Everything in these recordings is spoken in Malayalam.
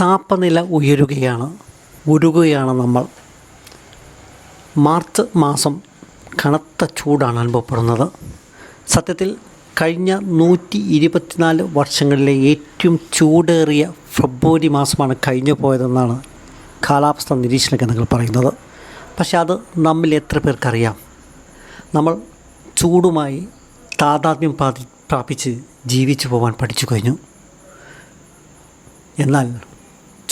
താപനില ഉയരുകയാണ് ഉരുകയാണ് നമ്മൾ. മാർച്ച് മാസം കനത്ത ചൂടാണ് അനുഭവപ്പെടുന്നത്. സത്യത്തിൽ കഴിഞ്ഞ നൂറ്റി ഇരുപത്തിനാല് വർഷങ്ങളിലെ ഏറ്റവും ചൂടേറിയ ഫെബ്രുവരി മാസമാണ് കഴിഞ്ഞു പോയതെന്നാണ് കാലാവസ്ഥ നിരീക്ഷണ കേന്ദ്രങ്ങൾ പറയുന്നത്. പക്ഷേ അത് നമ്മിൽ എത്ര പേർക്കറിയാം? നമ്മൾ ചൂടുമായി താതാത്മ്യം പ്രാപി പ്രാപിച്ച് ജീവിച്ചു പോകാൻ പഠിച്ചു കഴിഞ്ഞു. എന്നാൽ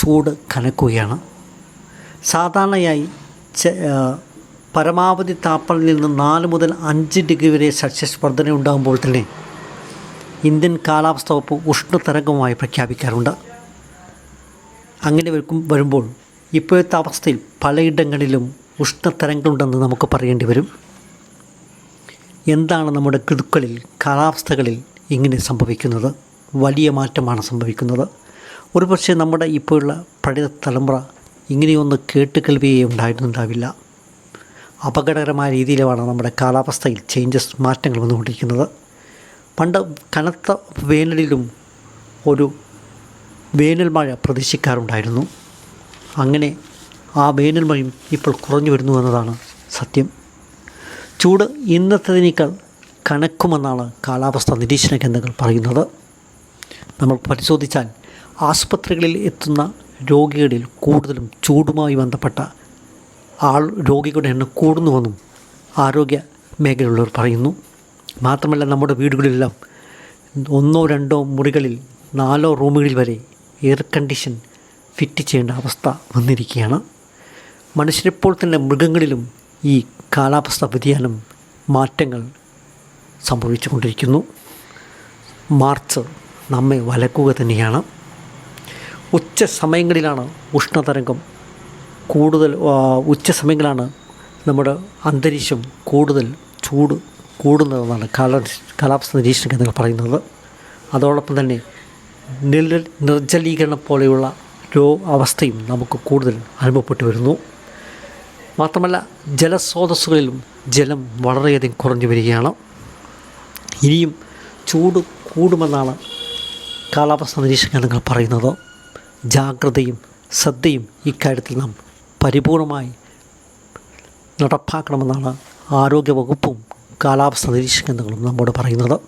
ചൂട് കനക്കുകയാണ്. സാധാരണയായി പരമാവധി താപനിലയിൽ നിന്ന് നാല് മുതൽ അഞ്ച് ഡിഗ്രി വരെ സെൽഷ്യസ് വർധന ഉണ്ടാകുമ്പോൾ തന്നെ ഇന്ത്യൻ കാലാവസ്ഥ വകുപ്പ് ഉഷ്ണതരംഗമായി പ്രഖ്യാപിക്കാറുണ്ട്. അങ്ങനെ വരും വരുമ്പോൾ ഇപ്പോഴത്തെ അവസ്ഥയിൽ പലയിടങ്ങളിലും ഉഷ്ണതരംഗമുണ്ടെന്ന് നമുക്ക് പറയേണ്ടി വരും. എന്താണ് നമ്മുടെ ഋതുക്കളിൽ കാലാവസ്ഥകളിൽ ഇങ്ങനെ സംഭവിക്കുന്നത്? വലിയ മാറ്റമാണ് സംഭവിക്കുന്നത്. ഒരുപക്ഷെ നമ്മുടെ ഇപ്പോഴുള്ള പഴയ തലമുറ ഇങ്ങനെയൊന്ന് കേട്ടുകേൾവിയേ ഉണ്ടായിരുന്നുണ്ടാവില്ല. അപകടകരമായ രീതിയിലാണ് നമ്മുടെ കാലാവസ്ഥയിൽ ചേഞ്ചസ് മാറ്റങ്ങൾ വന്നുകൊണ്ടിരിക്കുന്നത്. പണ്ട് കനത്ത വേനലിലും ഒരു വേനൽ മഴ പ്രതീക്ഷിക്കാറുണ്ടായിരുന്നു. അങ്ങനെ ആ വേനൽ മഴയും ഇപ്പോൾ കുറഞ്ഞു വരുന്നു എന്നതാണ് സത്യം. ചൂട് ഇന്നത്തേതിനേക്കാൾ കനക്കുമെന്നാണ് കാലാവസ്ഥാ നിരീക്ഷണ കേന്ദ്രങ്ങൾ പറയുന്നത്. നമ്മൾ പരിശോധിച്ചാൽ ആസ്പത്രികളിൽ എത്തുന്ന രോഗികളിൽ കൂടുതലും ചൂടുമായി ബന്ധപ്പെട്ട ആൾ രോഗികളുടെ എണ്ണം കൂടുന്നുവെന്നും ആരോഗ്യ മേഖലയുള്ളവർ പറയുന്നു. മാത്രമല്ല നമ്മുടെ വീടുകളിലെല്ലാം ഒന്നോ രണ്ടോ മുറികളിൽ നാലോ റൂമുകളിൽ വരെ എയർ കണ്ടീഷൻ ഫിറ്റ് ചെയ്യേണ്ട അവസ്ഥ വന്നിരിക്കുകയാണ്. മനുഷ്യരെപ്പോൾ തന്നെ മൃഗങ്ങളിലും ഈ കാലാവസ്ഥ വ്യതിയാനം മാറ്റങ്ങൾ സംഭവിച്ചുകൊണ്ടിരിക്കുന്നു. മാർച്ച് നമ്മെ വലക്കുക തന്നെയാണ്. ഉച്ച സമയങ്ങളിലാണ് ഉഷ്ണതരംഗം. കൂടുതൽ ഉച്ച സമയങ്ങളാണ് നമ്മുടെ അന്തരീക്ഷം കൂടുതൽ ചൂട് കൂടുന്നതെന്നാണ് കാല കാലാവസ്ഥ നിരീക്ഷണ കേന്ദ്രങ്ങൾ പറയുന്നത്. അതോടൊപ്പം തന്നെ നിർ നിർജലീകരണം പോലെയുള്ള രോ അവസ്ഥയും നമുക്ക് കൂടുതൽ അനുഭവപ്പെട്ടു വരുന്നു. മാത്രമല്ല ജലസ്രോതസ്സുകളിലും ജലം വളരെയധികം കുറഞ്ഞു വരികയാണ്. ഇനിയും ചൂട് കൂടുമെന്നാണ് കാലാവസ്ഥ നിരീക്ഷണ കേന്ദ്രങ്ങൾ പറയുന്നത്. ജാഗ്രതയും ശ്രദ്ധയും ഇക്കാര്യത്തിൽ നാം പരിപൂർണമായി നടപ്പാക്കണമെന്നാണ് ആരോഗ്യവകുപ്പും കാലാവസ്ഥ നിരീക്ഷണ കേന്ദ്രങ്ങളും നമ്മോട് പറയുന്നത്.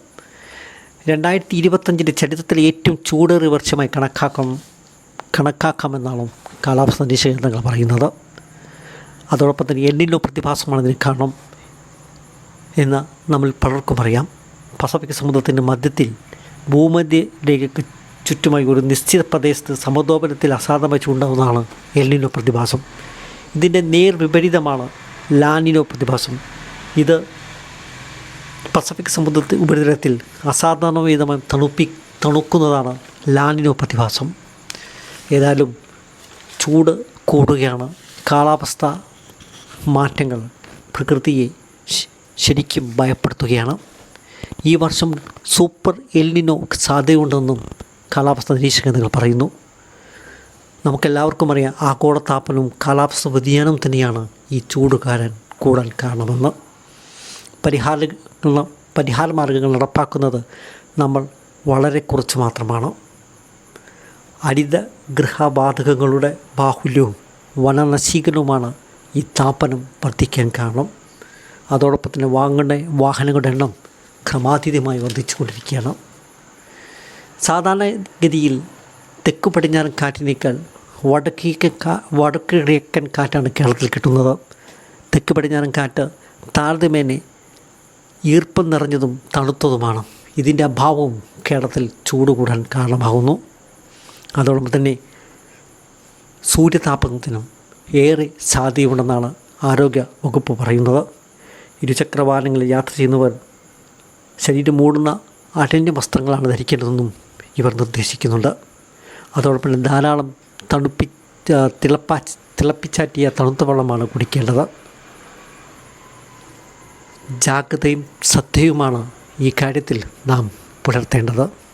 രണ്ടായിരത്തി ഇരുപത്തഞ്ചിന്റെ ചരിത്രത്തിലെ ഏറ്റവും ചൂടേറിയ വർഷമായി കണക്കാക്കും കണക്കാക്കാമെന്നാണ് കാലാവസ്ഥ നിരീക്ഷണ കേന്ദ്രങ്ങൾ പറയുന്നത്. അതോടൊപ്പം തന്നെ എണ്ണിലോ പ്രതിഭാസമാണ് ഇതിന് കാരണം എന്ന് നമ്മൾ പലർക്കും അറിയാം പസഫിക് സമുദ്രത്തിന്റെ മധ്യത്തിൽ ഭൂമധ്യ രേഖയ്ക്ക് ചുറ്റുമായി ഒരു നിശ്ചിത പ്രദേശത്ത് സമതോപനത്തിൽ അസാധാരണമായി ചൂണ്ടാവുന്നതാണ് എൽനിനോ പ്രതിഭാസം. ഇതിന്റെ നേർ വിപരീതമാണ് ലാനിനോ പ്രതിഭാസം. ഇത് പസഫിക് സമുദ്രത്തിൽ ഉപരിതലത്തിൽ അസാധാരണവിധമായി തണുപ്പി തണുക്കുന്നതാണ് ലാനിനോ പ്രതിഭാസം. ഏതായാലും ചൂട് കൂടുകയാണ്. കാലാവസ്ഥ മാറ്റങ്ങൾ പ്രകൃതിയെ ശരിക്കും ഭയപ്പെടുത്തുകയാണ്. ഈ വർഷം സൂപ്പർ എൽനിനോ സാധ്യതയുണ്ടെന്നും കാലാവസ്ഥ നിരീക്ഷക കേന്ദ്രങ്ങൾ പറയുന്നു. നമുക്കെല്ലാവർക്കും അറിയാം ആഗോളതാപനവും കാലാവസ്ഥ വ്യതിയാനവും തന്നെയാണ് ഈ ചൂട് ചൂടുകാരൻ കൂടാൻ കാരണമെന്ന്. പരിഹാര പരിഹാര മാർഗങ്ങൾ നടപ്പാക്കുന്നത് നമ്മൾ വളരെ കുറച്ച് മാത്രമാണ്. ഹരിത ഗൃഹബാധകങ്ങളുടെ ബാഹുല്യവും വനനശീകരണവുമാണ് ഈ താപനം വർദ്ധിക്കാൻ കാരണം. അതോടൊപ്പം തന്നെ വാങ്ങേണ്ട വാഹനങ്ങളുടെ എണ്ണം ക്രമാതീതമായി വർദ്ധിച്ചുകൊണ്ടിരിക്കുകയാണ്. സാധാരണഗതിയിൽ തെക്ക് പടിഞ്ഞാറൻ കാറ്റിനേക്കാൾ വടക്കേക്ക് കാ വടക്ക് കിഴക്കൻ കാറ്റാണ് കേരളത്തിൽ കിട്ടുന്നത്. തെക്ക് പടിഞ്ഞാറൻ കാറ്റ് താരതമ്യേനെ ഈർപ്പം നിറഞ്ഞതും തണുത്തതുമാണ്. ഇതിന്റെ അഭാവവും കേരളത്തിൽ ചൂട് കൂടാൻ കാരണമാകുന്നു. അതോടൊപ്പം തന്നെ സൂര്യതാപനത്തിനും ഏറെ സാധ്യതയുണ്ടെന്നാണ് ആരോഗ്യ വകുപ്പ് പറയുന്നത്. ഇരുചക്ര വാഹനങ്ങളിൽ യാത്ര ചെയ്യുന്നവർ ശരീരം മൂടുന്ന അടഞ്ഞ വസ്ത്രങ്ങളാണ് ധരിക്കേണ്ടതെന്നും ഇവർ നിർദ്ദേശിക്കുന്നുണ്ട്. അതോടൊപ്പം തന്നെ ധാരാളം തണുപ്പി തിളപ്പാ തിളപ്പിച്ചാറ്റിയ തണുത്ത വെള്ളമാണ് കുടിക്കേണ്ടത്. ജാഗ്രതയും ശ്രദ്ധയുമാണ് ഈ കാര്യത്തിൽ നാം പുലർത്തേണ്ടത്.